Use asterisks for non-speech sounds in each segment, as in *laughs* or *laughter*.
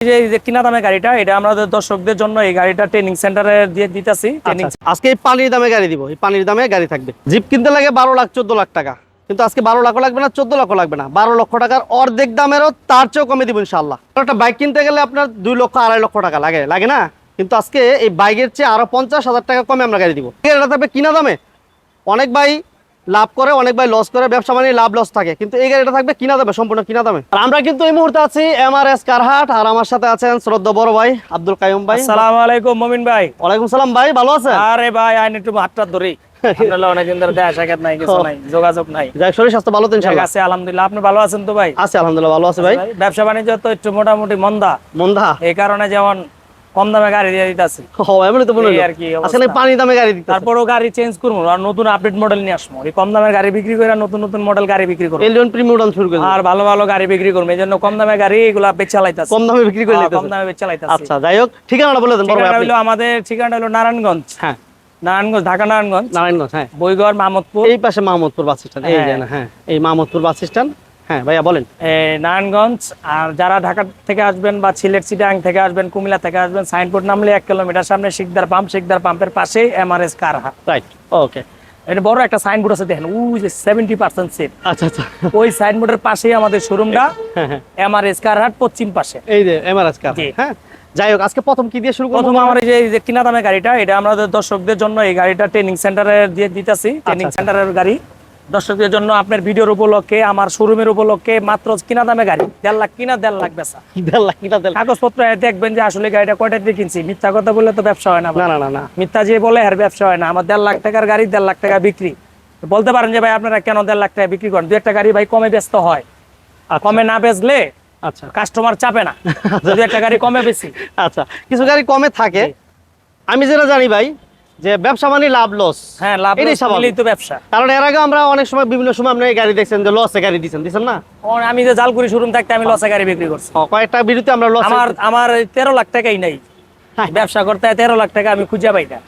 এই যে- কিনা দামে গাড়িটা এটা আমাদের দর্শকদের জন্য এই গাড়িটা ট্রেনিং সেন্টারে দিয়ে দিতেছি ট্রেনিং আজকে এই পানির দামে গাড়ি দিব এই পানির দামে গাড়ি থাকবে। জিপ কিনতে লাগে বারো লাখ চোদ্দ লাখ টাকা। কিন্তু আজকে বারো লাখ লাগবে না চোদ্দ লাখ লাগবে না। বারো লক্ষ টাকার অর্ধেক দামেরও তার চেয়েও কমে দিব ইনশাল্লাহ একটা বাইক কিনতে গেলে আপনার দুই লক্ষ আড়াই লক্ষ টাকা লাগে লাগে না? কিন্তু আজকে এই বাইকের চেয়ে আরও পঞ্চাশ হাজার টাকা কমে আমরা গাড়ি দিব। এটা থাকবে কিনা দামে? অনেক ভাই লাভ করে অনেক ভাই লস করে ব্যবসা মানে লাভ লস থাকে। কিন্তু এই গাড়িটা থাকবে কিনা দামে সম্পূর্ণ কিনা দামে? আর আমরা কিন্তু এই মুহূর্তে আছি এম আর এস কারহাট আর আমার সাথে আছেন শ্রদ্ধা বড় ভাই আব্দুল কাইম ভাই। আসসালামু আলাইকুম মমিন ভাই। ওয়ালাইকুম সালাম ভাই ভালো আছেন? আরে ভাই আইন একটু হাতটা ধরি। ধরে দেখা সাক্ষাৎ নাই কিছু নাই যোগাযোগ নাই। শরীর স্বাস্থ্য ভালো তো ঠিক ইনশাল্লাহ আছে আলহামদুলিল্লাহ। আপনি ভালো আছেন তো ভাই? আলহামদুলিল্লাহ ভালো আছে ভাই। ভাই, ব্যবসা বাণিজ্য তো একটু মোটামুটি মন্দা। মন্দা। এই কারণে যেমন কম দামে গাড়ি দিয়ে দিতেছি। এমনি তো বলে আর কি আসলে পানি দামে গাড়ি দিতে তারপরেও গাড়ি চেঞ্জ করব আর নতুন আপডেট মডেল নিয়ে আসব। এই কম দামের গাড়ি বিক্রি করে নতুন নতুন মডেল গাড়ি বিক্রি করব। এলিয়ন প্রিমিয়াম শুরু করে আর ভালো ভালো গাড়ি বিক্রি করব। এই জন্য কম দামে গাড়ি এগুলা বেচে চালাইতেছে কম দামে বিক্রি করে কম দামে বেচে চালাইতেছে। আচ্ছা যাই হোক ঠিকানাটা বলে দেন ঠিকানা হলো আমাদের ঠিকানা হলো নারায়ণগঞ্জ। হ্যাঁ। নারায়ণগঞ্জ ঢাকা নারায়ণগঞ্জ। নারায়ণগঞ্জ হ্যাঁ। বইগড় মাহমুদপুর এই পাশে মাহমুদপুর বাস স্ট্যান্ড এই হ্যাঁ। হ্যাঁ এই মাহমুদপুর বাস স্ট্যান্ড। হ্যাঁ ভাইয়া বলেন। নারায়ণগঞ্জ আর যারা ঢাকা থেকে আসবেন বা সিলেট চিটাং থেকে আসবেন কুমিল্লা থেকে আসবেন সাইনবোর্ড নামলে এক কিলোমিটার সামনে শিকদার পাম্প শিকদার পাম্পের পাশেই এমআরএস কারহাট রাইট ওকে এটা বড় একটা সাইনবোর্ড আছে দেখেন ওই যে সেভেন্টি পার্সেন্ট সেট আচ্ছা আচ্ছা। ওই সাইনবোর্ডের পাশেই আমাদের শোরুমটা হ্যাঁ হ্যাঁ। এমআরএস কারহাট পশ্চিম পাশে। এই যে এমআরএস কার। হ্যাঁ যাই হোক আজকে প্রথম কি দিয়ে শুরু করব? প্রথম আমার এই যে কিনা দামে গাড়িটা এটা আমাদের দর্শকদের জন্য এই গাড়িটা ট্রেনিং সেন্টারে দিয়ে দিতেছি। ট্রেনিং আচ্ছা। সেন্টারের গাড়ি। দর্শকদের জন্য আপনার ভিডিওর উপলক্ষে আমার শোরুমের উপলক্ষে মাত্র কিনা দামে গাড়ি। দেড় লাখ কিনা দেড় লাখ বেচা। *laughs* দেড় লাখ কিনা দেড় লাখ। কাগজপত্র দেখবেন যে আসলে গাড়িটা কয়টা দিয়ে কিনছি। মিথ্যা কথা বললে তো ব্যবসা হয় না না না না মিথ্যা যে বলে আর ব্যবসা হয় না। আমার দেড় লাখ টাকার গাড়ি দেড় লাখ টাকা বিক্রি। বলতে পারেন যে ভাই আপনারা কেন দেড় লাখ টাকা বিক্রি করেন? দু একটা গাড়ি ভাই কমে ব্যস্ত হয়। আচ্ছা। কমে না বেচলে আচ্ছা। কাস্টমার চাপে না। *laughs* যদি একটা গাড়ি কমে বেশি। আচ্ছা। কিছু গাড়ি কমে থাকে। আমি যেটা জানি ভাই যে ব্যবসা মানে লাভ লস হ্যাঁ লাভ স্বাভাবিক। তো ব্যবসা। কারণ এর আগে আমরা অনেক সময় বিভিন্ন সময় আপনি গাড়ি দেখছেন যে লসে গাড়ি দিচ্ছেন দিচ্ছেন না? আমি যে জালকুড়ি শোরুম থাকতে আমি লসে গাড়ি বিক্রি করছি। কয়েকটা বিরতি আমরা লস আমার আমার তেরো লাখ টাকাই নাই। হ্যাঁ। ব্যবসা করতে তেরো লাখ টাকা আমি খুঁজে পাই না।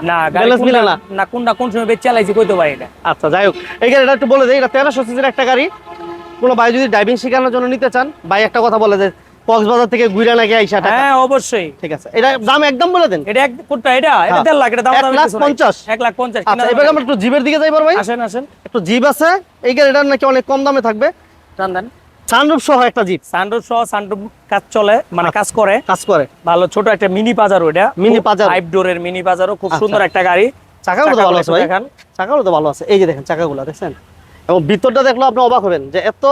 না। গাড়ি ব্যালেন্স মিলে না। কোনটা- কোন সময় বেচে চালাইছি কইতে পারি না। আচ্ছা যাই হোক। এই গাড়িটা একটু বলে দেই এটা তেরোশো সিসির একটা গাড়ি। কোনো ভাই যদি ড্রাইভিং শেখানোর জন্য নিতে চান ভাই একটা কথা বলে যে কক্সবাজার থেকে ঘুরে নাকি আইসা টাকা? হ্যাঁ অবশ্যই। ঠিক আছে। এটা দাম একদম বলে দেন। এটা এক এটা এটা হ্যাঁ। লাখ এটা দাম লাখ কিছু নাই। পঞ্চাশ? এক লাখ পঞ্চাশ আচ্ছা এবার আমরা একটু জিপের দিকে যাই ভাই। আসেন আসেন। একটু জিপ আছে। এই গাড়িটার নাকি অনেক কম দামে থাকবে? দেন। সানরুফ সহ একটা জিপ। সানরুফ সহ সানরুফ কাজ চলে মানে কাজ করে। কাজ করে। ভালো ছোট একটা মিনি বাজার ওটা Mini Pajero। ফাইভ ডোরের মিনি বাজারও খুব আচ্ছা। সুন্দর একটা গাড়ি। চাকাগুলো তো ভালো আছে ভাই। দেখান। চাকাগুলো তো ভালো আছে। এই যে দেখেন চাকাগুলো দেখছেন? এবং ভিতরটা দেখল আপনি অবাক হবেন যে এত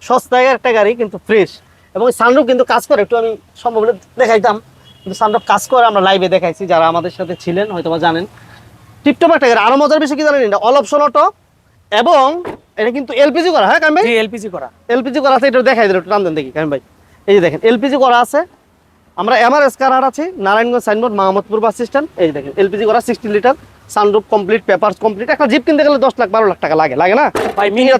সস্তায় একটা গাড়ি কিন্তু ফ্রেশ এবং সানরুফ কিন্তু কাজ করে একটু আমি সম্ভব হলে দেখাইতাম। কিন্তু সানরুফ কাজ করে আমরা লাইভে দেখাইছি যারা আমাদের সাথে ছিলেন হয়তো বা জানেন। টিপটপ একটা গাড়ি আরও মজার বিষয় কি জানেন এটা? অল অপশন অটো এবং এটা কিন্তু এলপিজি করা হ্যাঁ কাম ভাই? এলপিজি করা। এলপিজি করা আছে এটা দেখাই দিল একটু টান দেন দেখি কাম ভাই। এই যে দেখেন এলপিজি করা আছে আমরা এমআরএস কার আছি Narayanganj signboard Mahmudpur bus stand এই দেখেন এলপিজি করা sixty litre sunroof complete papers complete একটা জিপ কিনতে গেলে দশ লাখ বারো লাখ টাকা লাগে লাগে না? ভাই মিনি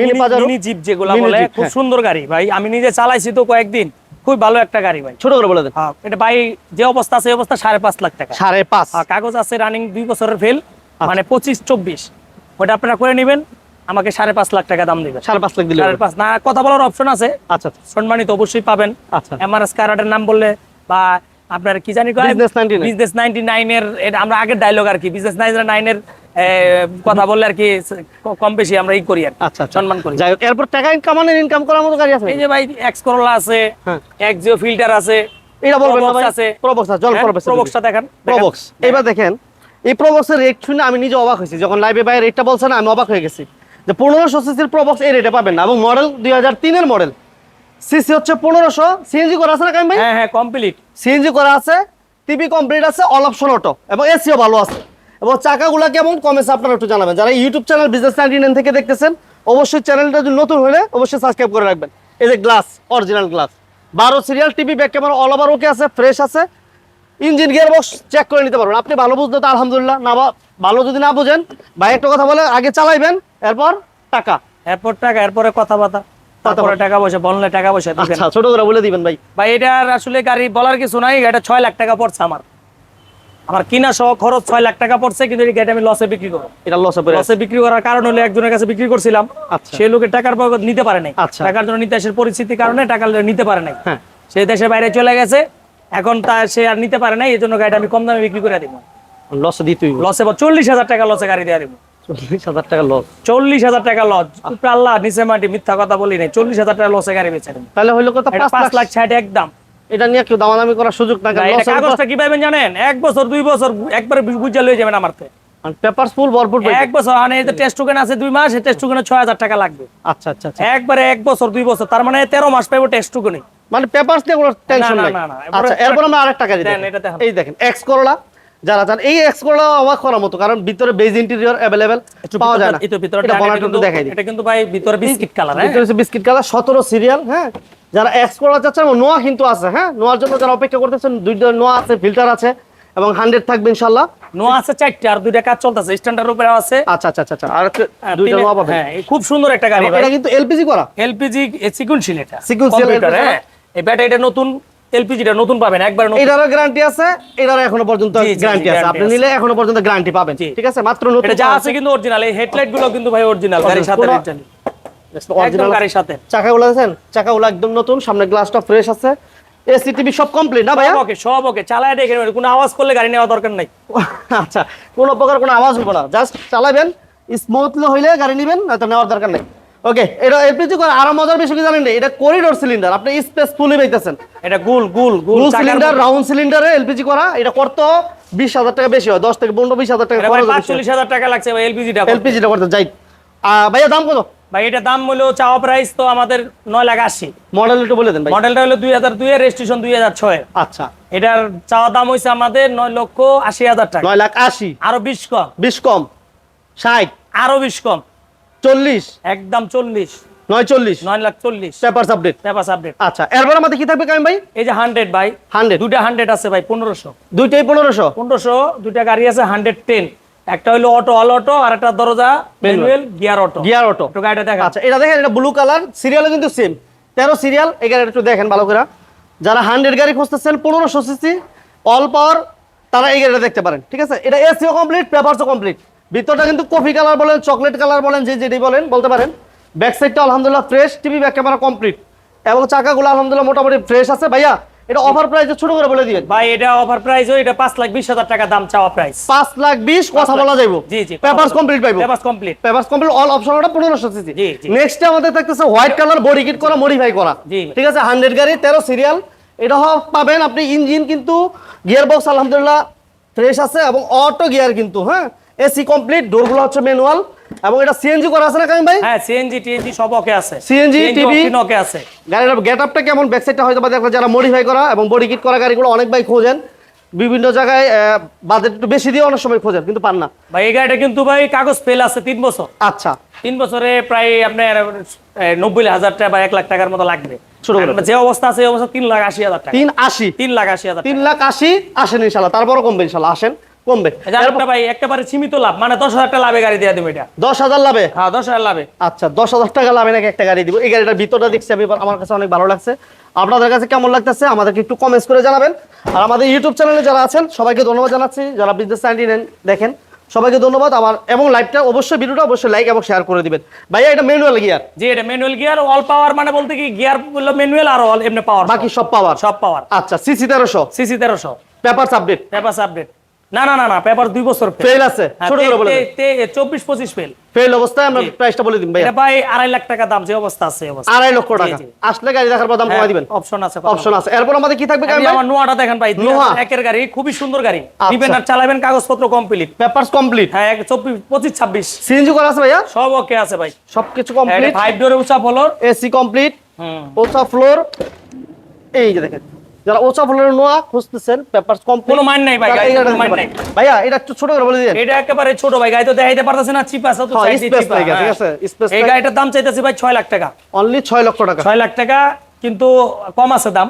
মিনি জিপ যেগুলা বলে খুব হ্যাঁ। সুন্দর গাড়ি ভাই। আমি নিজে চালাইছি তো কয়েকদিন খুব ভালো একটা গাড়ি ভাই। ছোট করে বলে দেন। হ্যাঁ, এটা ভাই যে অবস্থা আছে অবস্থা সাড়ে পাঁচ লাখ টাকা। সাড়ে পাঁচ। আর কাগজ আছে রানিং দুই বছরের ফেল আচ্ছা। মানে পঁচিশ চব্বিশ। ওটা আপনারা করে নেবেন। আমাকে সাড়ে পাঁচ লাখ টাকা দাম দিবেন সাড়ে পাঁচ লাখ দিলে সাড়ে পাঁচ না কথা বলার অপশন আছে। আচ্ছা আচ্ছা, সম্মানিত অবশ্যই পাবেন। আচ্ছা। এমআরএস কার্ডের নাম বললে বা আপনার কি জানি বিজনেস নাইনটি নাইনের আমরা আগের ডায়লগ আর কি বিজনেস নাইনের কথা বললে আর কি কম বেশি আমরা ই করি আর আচ্ছা আচ্ছা। সম্মান করি। যাই হোক এরপর টাকা ইনকামানের ইনকাম করার মতো গাড়ি আছে এই যে ভাই এক্স করোলা আছে হ্যাঁ। এক্সিও ফিল্টার আছে এটা বলবেন না ভাই। আছে। প্রবক্স জল হ্যাঁ, প্রবক্স প্রবক্সটা দেখেন। প্রবক্স এবার দেখেন এই প্রবক্সের রেট শুনে আমি নিজে অবাক হয়েছি। যখন লাইভে ভাই রেটটা বলছে না আমি অবাক হয়ে গেছি। যে পনেরোশো সিসির প্রবক্স এই রেটে পাবেন না। এবং মডেল দুই হাজার তিনের মডেল সিসি হচ্ছে পনেরোশো। সিএনজি করা আছে না কাইম ভাই? হ্যাঁ হ্যাঁ কমপ্লিট সিএনজি করা আছে। টিভি কমপ্লিট আছে অল অপশন অটো এবং এসিও ভালো আছে। এবং চাকাগুলো কেমন কমেছে আপনারা একটু জানাবেন। যারা YouTube channel business ninety nine থেকে দেখতেছেন অবশ্যই চ্যানেলটা যদি নতুন হলে অবশ্যই সাবস্ক্রাইব করে রাখবেন। এই যে গ্লাস অরিজিনাল গ্লাস বারো serial TV back camera all over okay আছে ফ্রেশ আছে। ইঞ্জিন গিয়ার বক্স চেক করে নিতে পারবেন। আপনি ভালো বুঝতে তো আলহামদুলিল্লাহ। না বা- ভালো যদি না বুঝেন ভাই একটা কথা বলে আগে চালাইবেন। এরপর টাকা। এরপর টাকা এরপরে কথাবার্তা। তারপরে টাকা পয়সা বললে টাকা পয়সা দিবেন আচ্ছা ছোট করে বলে দিবেন ভাই। ভাই এটার আসলে গাড়ি বলার কিছু নাই এটা ছয় লাখ টাকা পড়ছে আমার। আমার কিনা সহ খরচ ছয় লাখ টাকা পড়ছে কিন্তু এই গাড়ি আমি লসে বিক্রি করব। এটা লসে পড়ে লসে বিক্রি করার কারণ হলো একজনের কাছে বিক্রি করছিলাম। আচ্ছা। সেই লোকের টাকার নিতে পারে নাই। আচ্ছা। টাকার জন্য নিতে আসার পরিস্থিতির কারণে টাকা নিতে পারে নাই। হ্যাঁ। সে দেশের বাইরে চলে গেছে এখন তা সে আর নিতে পারে নাই এই জন্য গাড়িটা আমি কম দামে বিক্রি করে দিব। লস দিতেই লসে বা চল্লিশ হাজার টাকা লসে গাড়ি দিয়ে দিব। চল্লিশ হাজার টাকা লস চল্লিশ হাজার টাকা লস উপরে আল্লাহ নিচে মাটি মিথ্যা কথা বলি নাই। চল্লিশ হাজার টাকা লসে গাড়ি বেচে তাহলে হইল কত পাঁচ পাঁচ লাখ। লাখ ষাট একদম। এটা নিয়ে কেউ দামাদামি করার সুযোগ না না, কাগজটা কি পাবেন জানেন? এক বছর দুই বছর একবারে বুঝা লয়ে যাবেন আমার পেপার ফুল ভরপুর এক বছর মানে এই টেস্ট টোকেন আছে দুই মাস এই টেস্ট টোকেনে ছয় হাজার টাকা লাগবে। আচ্ছা আচ্ছা আচ্ছা। একবারে এক বছর দুই বছর তার মানে তেরো মাস পাইবো টেস্ট টোকেনে মানে পেপারস নিয়ে কোনো টেনশন নাই। না, না, আচ্ছা এরপর আমরা আরেকটা গাড়ি দেখান। এই দেখেন এক্স করলা যারা চান এই এক্স করলা অবাক করার মতো কারণ ভিতরে বেজ ইন্টেরিয়র অ্যাভেলেবেল পাওয়া যায় না। তো ভিতরে এটা বনাটা একটু দেখাই দিই এটা কিন্তু ভাই ভিতরে বিস্কিট কালার হ্যাঁ? ভিতরে বিস্কিট কালার সতেরো সিরিয়াল হ্যাঁ? যারা এক্স করলা চাচ্ছেন এবং নোয়া কিন্তু আছে হ্যাঁ? নোয়ার জন্য যারা অপেক্ষা করতেছেন দুইটা নোয়া আছে ফিল্টার আছে এবং হান্ড্রেড থাকবে ইনশাল্লাহ নোয়া আছে চারটে আর দুইটা কাজ চলতেছে স্ট্যান্ডার্ড উপরে আছে। আচ্ছা আচ্ছা আচ্ছা আচ্ছা আর দুইটা নোয়া পাবেন। হ্যাঁ খুব সুন্দর একটা গাড়ি এটা কিন্তু এলপিজি করা। এলপিজি সিকুয়েন্সিয়াল এটা। Sequential কম্পিউটার LPG হ্যাঁ? এই ব্যাটারিটা নতুন এলপিজিটা নতুন পাবেন একবার নতুন। এটারও গ্যারান্টি আছে এটারও এখনও পর্যন্ত গ্যারান্টি আছে। আপনি নিলে এখনও পর্যন্ত গ্যারান্টি পাবেন। ঠিক আছে? মাত্র নতুন এটা যা আছে কিন্তু অরিজিনাল এই হেডলাইটগুলো কিন্তু ভাই অরিজিনাল গাড়ির সাথে কোনো- অরিজিনাল গাড়ির সাথে। চাকাগুলো আছেন চাকাগুলো একদম নতুন সামনে গ্লাসটা ফ্রেশ আছে। এসি টিভি সব কমপ্লিট না ভাইয়া? ওকে সব ওকে চালায় দেখে নেবেন। কোনো আওয়াজ করলে গাড়ি নেওয়া দরকার নাই। আচ্ছা কোনো প্রকার কোনো আওয়াজ হবে না। জাস্ট চালাবেন স্মুথলি হইলে গাড়ি নেবেন নয়তো নেওয়ার দরকার নেই। ওকে এটা এলপিজি করে আরও মজার বিষয় কি জানেন? এটা করিডোর সিলিন্ডার আপনি স্পেস ফুলি পাইতেছেন। এটা গুল গুল গুল সিলিন্ডার রাউন্ড সিলিন্ডারে এলপিজি করা এটা করতে বিশ হাজার টাকা বেশি হয় দশ থেকে পনেরো বিশ হাজার টাকা ভাই হাজার টাকা লাগছে ভাই এলপিজিটা এলপিজিটা করতে যাই। ভাইয়া দাম কত? ভাই এটা দাম হলো চাওয়া প্রাইস তো আমাদের নয় লাখ আশি। মডেল একটু বলে দেন ভাই। মডেলটা হলো দুই হাজার দুই এর রেজিস্ট্রেশন দুই হাজার ছয় আচ্ছা। এটার চাওয়া দাম হয়েছে আমাদের নয় লক্ষ আশি হাজার টাকা। নয় লাখ আশি। আরও বিশ কম। বিশ কম। ষাট। আরও বিশ কম। চল্লিশ? একদম চল্লিশ। নয় চল্লিশ? নয় লাখ চল্লিশ। পেপার আপডেট পেপার আপডেট আচ্ছা এরপর আমাদের কি থাকবে কামিম ভাই? এই যে হান্ড্রেড ভাই হান্ড্রেড দুইটা হান্ড্রেড আছে ভাই পনেরোশো। দুইটাই পনেরোশো? পনেরোশো দুইটা গাড়ি আছে হান্ড্রেড টেন একটা হলো অটো অল অটো আর একটা দরজা manual gear auto gear auto একটু গাড়িটা দেখা আচ্ছা এটা দেখেন এটা ব্লু কালার সিরিয়ালও কিন্তু সেম তেরো সিরিয়াল এই গাড়িটা একটু দেখেন ভালো করে। যারা হান্ড্রেড গাড়ি খুঁজতেছেন পনেরোশো সিসি অল পাওয়ার তারা এই গাড়িটা দেখতে পারেন। ঠিক আছে? এটা এসিও কমপ্লিট পেপারসও কমপ্লিট ভিতরটা কিন্তু কফি কালার বলেন চকলেট কালার বলেন যে যেটি বলেন বলতে পারেন। ব্যাক সাইডটা আলহামদুলিল্লাহ fresh TV back camera complete এবং চাকাগুলো আলহামদুলিল্লাহ মোটামুটি ফ্রেশ আছে। ভাইয়া এটা অফার প্রাইসে ছোট করে বলে দিয়ে ভাই এটা অফার প্রাইস এটা পাঁচ লাখ বিশ হাজার টাকা দাম চাওয়া প্রাইস পাঁচ লাখ বিশ কথা বলা যাইব। জি জি পেপারস কমপ্লিট পাইবো। Paper complete papers complete all option ওটা পনেরোশো সিসি জি, জি। নেক্সট আমাদের থাকতেছে হোয়াইট কালার বডি কিট করা মডিফাই করা। জি। ঠিক আছে হান্ড্রেড গাড়ি তেরো সিরিয়াল এটা পাবেন আপনি ইঞ্জিন কিন্তু গিয়ার বক্স আলহামদুলিল্লাহ ফ্রেশ আছে এবং অটো গিয়ার কিন্তু হ্যাঁ? এসি কমপ্লিট ডোরগুলো হচ্ছে ম্যানুয়াল এবং এটা সিএনজি করা আছে না কামিম ভাই? হ্যাঁ সিএনজি টিএনজি সব ওকে আছে। CNG, TV ওকে আছে। গাড়ির গেট আপটা কেমন ব্যাক সাইডটা হয়তো বা যারা মডিফাই করা এবং বডি কিট করা গাড়িগুলো অনেক ভাই খোঁজেন। বিভিন্ন জায়গায় বাজেট একটু বেশি দিয়ে অনেক সময় খোঁজেন কিন্তু পান না। ভাই এই গাড়িটা কিন্তু ভাই কাগজ ফেল আছে তিন বছর। আচ্ছা। তিন বছরে প্রায় আপনার নব্বই হাজার টাকা বা এক লাখ টাকার মতো লাগবে। যে অবস্থা আছে এই অবস্থা তিন লাখ আশি হাজার টাকা। তিন আশি। তিন লাখ আশি হাজার টাকা। তিন লাখ আশি আসেন ইনশাল্লাহ তারপরও কমবে ইনশাল্লাহ আসেন। কমবে আরেকটা ভাই একেবারে সীমিত লাভ মানে দশ হাজার টাকা লাভে গাড়ি দিয়ে দেবো এটা। দশ হাজার লাভে? হ্যাঁ দশ হাজার লাভে। আচ্ছা দশ হাজার টাকা লাভে নাকি একটা গাড়ি দিব? এই গাড়িটার ভিতরটা দেখছি আমি আমার কাছে অনেক ভালো লাগছে। আপনাদের কাছে কেমন লাগতেছে আমাদেরকে একটু কমেন্টস করে জানাবেন। আর আমাদের ইউটিউব চ্যানেলে যারা আছেন সবাইকে ধন্যবাদ জানাচ্ছি। যারা বিজনেস নেন দেখেন সবাইকে ধন্যবাদ। আমার এবং লাইভটা অবশ্যই ভিডিওটা অবশ্যই লাইক এবং শেয়ার করে দিবেন। ভাইয়া এটা ম্যানুয়াল গিয়ার যে এটা ম্যানুয়াল গিয়ার অল পাওয়ার মানে বলতে কি গিয়ার হলো ম্যানুয়াল আর অল এমনি পাওয়ার বাকি সব। পাওয়ার সব পাওয়ার আচ্ছা সিসি তেরোশো? সিসি তেরোশো। পেপারস আপডেট পেপার আপডেট না না না না পেপার দুই বছর ফেল আছে। হ্যাঁ, ছোট করে বলে তে- তে- চব্বিশ পঁচিশ ফেল ফেল অবস্থায় আমরা প্রাইসটা বলে দিন ভাইয়া। এটা ভাই আড়াই লাখ টাকা দাম যে অবস্থা আছে অবস্থা। আড়াই লক্ষ টাকা। আসলে গাড়ি দেখার পর দাম কমাই দিবেন। অপশন আছে অপশন আছে। এরপর আমাদের কি থাকবে আপনি আমার নোয়াটা দেখেন ভাই নোয়া? একের গাড়ি খুবই সুন্দর গাড়ি। আচ্ছা। দিবেন আর চালাবেন কাগজপত্র কমপ্লিট পেপারস কমপ্লিট হ্যাঁ এক চব্বিশ পঁচিশ ছাব্বিশ। সিএনজি করা আছে ভাইয়া? সব ওকে আছে ভাই। সবকিছু কমপ্লিট ফাইভ ডোরে উঁচা ফলোর এসি কমপ্লিট হুম। ওসা ফ্লোর এই যে দেখেন। যারা ওসা ফ্লোরের নোয়া খুঁজতেছেন পেপারস কমপ্লিট কোনো মান নাই ভাই, কোনো মান নাই। ভাইয়া এটা একটু ছোট করে বলে দিন এটা একেবারে ছোট ভাই গাড়ি তো দেখাইতে পারতেছে না চিপ আছে তো হ্যাঁ, side দিয়ে নাই, ঠিক হ্যাঁ। আছে, space এই নাই। গাড়িটার দাম চাইতেছি ভাই ছয় লাখ টাকা। অনলি ছয় লক্ষ টাকা। ছয় লাখ টাকা কিন্তু কম আছে দাম।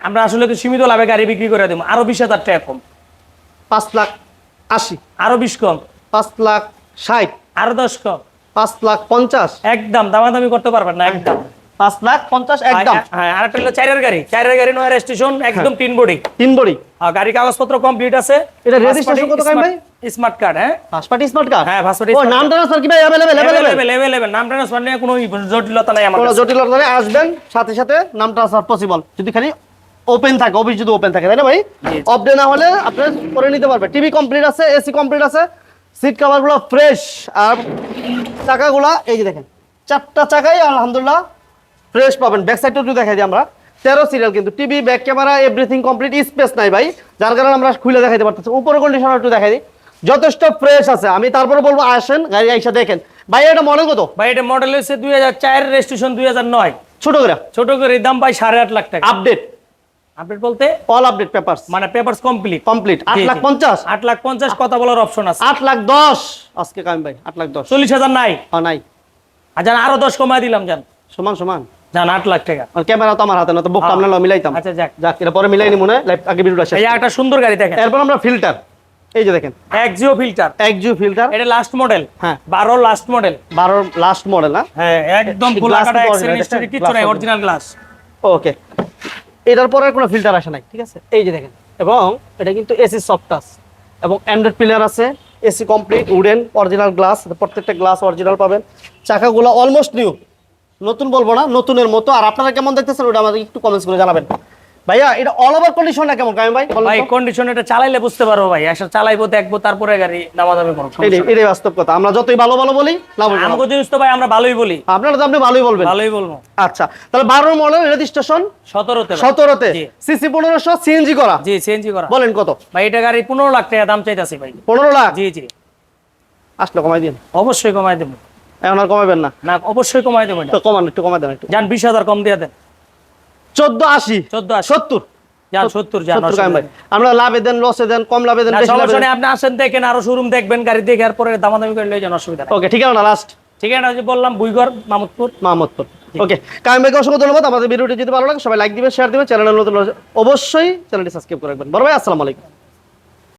আমরা আসলে তো সীমিত লাভে গাড়ি বিক্রি করে দেবো? আরও বিশ হাজার টাকা কম। পাঁচ লাখ আশি। আরও বিশ কম। পাঁচ লাখ ষাট। আরও দশ কম। পাঁচ লাখ পঞ্চাশ। একদম দামাদামি করতে পারবেন না একদম। পাঁচ লাখ পঞ্চাশ একদম। হ্যাঁ আরেকটা হলো চারের গাড়ি। চারের গাড়ি নয় স্টেশন একদম তিন বডি। তিন বড়ি। গাড়ি কাগজপত্র কমপ্লিট আছে। এটা registration কত ভাই? স্মার্ট কার্ড হ্যাঁ। পাসপাটি স্মার্ট কার্ড হ্যাঁ, passport ও নাম ট্রান্সফার কি ভাই? অ্যাভেলেবেল অ্যাভেলেবেল অ্যাভেলেবেল নাম ট্রান্সফার নিয়ে কোনো জটিলতা নাই আমার কোনো জটিলতা নেই, আসবেন সাথে সাথে নাম ট্রান্সফার পসিবল যদি খালি ওপেন থাকে অফিস যদি ওপেন থাকে তাই না ভাই। অফ ডে না হলে আপনার করে নিতে পারবে। টিভি কমপ্লিট আছে এসি কমপ্লিট আছে সিট কভারগুলো ফ্রেশ আর চাকাগুলা এই যে দেখেন চারটা চাকাই আলহামদুলিল্লাহ ফ্রেশ পাবেন। ব্যাক সাইডটা একটু দেখাই দিই আমরা। তেরো সিরিয়াল কিন্তু। TV back camera everything complete space নাই ভাই। যার কারণে আমরা খুলে দেখাইতে পারতেছি। উপরে কন্ডিশন একটু দেখাই দিই। যথেষ্ট ফ্রেশ আছে। আমি তারপরে বলব আসেন গাড়ি আইসা দেখেন। ভাই এটা মডেল কত? ভাই এটা মডেল হচ্ছে দুই হাজার চার রেজিস্ট্রেশন দুই হাজার নয়। ছোট করে? ছোট করে দাম ভাই সাড়ে আট লাখ টাকা। আপডেট আপডেট বলতে? অল আপডেট পেপারস মানে পেপারস কমপ্লিট কমপ্লিট আট লাখ জি। পঞ্চাশ? আট লাখ পঞ্চাশ কথা বলার অপশন আছে। আট লাখ দশ। আজকে কাম ভাই আট লাখ দশ। চল্লিশ হাজার নাই। ও নাই। আর জান আরও দশ কমায় দিলাম জান সমান সমান। জান আট লাখ টাকা। ক্যামেরা তো আমার হাতে না তো বুকটা হ্যাঁ। আমরা মিলাইতাম। আচ্ছা যাক। যাক এটা পরে মিলাইনি মনে লাইভ আগে ভিডিওটা শেষ এই একটা সুন্দর গাড়ি দেখেন। এরপর আমরা ফিল্টার এই যে দেখেন। এক ফিল্টার একজিও ফিল্টার এটা লাস্ট মডেল হ্যাঁ। বারো লাস্ট মডেল বারোর লাস্ট মডেল না? হ্যাঁ একদম এই খোলা glass কাটা কিন্তু অ্যাক্সিডেন্ট original, হিস্টরি কিছু নাই অরিজিনাল গ্লাস ওকে এটার পরে কোনো ফিল্টার আসে নাই ঠিক আছে? এই যে দেখেন। এবং এটা কিন্তু এসি সফট টাচ এবং অ্যান্ড্রয়েড প্লেয়ার আছে AC complete wooden original glass প্রত্যেকটা গ্লাস অরিজিনাল পাবেন। চাকাগুলো অলমোস্ট নিউ নতুন বলব না নতুনের মতো। আর আপনারা কেমন দেখতেছেন ওটা আমাদের একটু কমেন্টস করে জানাবেন। ভাইয়া এটা অল ওভার কন্ডিশনটা কেমন কামি ভাই? ভাই কন্ডিশন এটা চালাইলে বুঝতে পারব ভাই। আসলে চালাইবো দেখব তারপরে গাড়ি নামাদামি করব এটাই এটাই বাস্তব কথা। আমরা যতই ভালো ভালো বলি লাভ। আমাকে জিনিস তো ভাই আমরা ভালোই বলি। আপনারা তো আপনি ভালোই বলবেন। ভালোই বলব। আচ্ছা তাহলে বারো মডেল রেজিস্ট্রেশন সতেরোতে ভাই। সতেরোতে। জি। সিসি পনেরোশো সিএনজি করা। জি সিএনজি করা। বলেন কত? ভাই এটা গাড়ি পনেরো লাখ টাকা দাম চাইতেছি ভাই। পনেরো লাখ? জি জি। আসলে কমাই দিন। অবশ্যই কমাই দেবো। এখন আর কমাবেন না? না অবশ্যই কমাই দেবো এটা। তো কমান একটু কমাই দেন একটু। যান বিশ হাজার কম দিয়ে দেন। চোদ্দ আশি। চোদ্দ সত্তর। আমরা লাভে দেন লসে দেন কম লাভে দেন আপনি আসেন দেখেন আরও শোরুম দেখবেন গাড়ি দেখে আর পরে দামাদামি করে লয়ে যান অসুবিধা ওকে ঠিক আছে লাস্ট যে বললাম মাহমুদপুর ওকে কায়ম ভাইকে অসংখ্য ধন্যবাদ। আমাদের ভিডিওটি যদি ভালো লাগে সবাই লাইক দিবেন শেয়ার দিবেন চ্যানেলের নতুন অবশ্যই চ্যানেলটি সাবস্ক্রাইব করে রাখবেন। বড় ভাই আসসালামু আলাইকুম।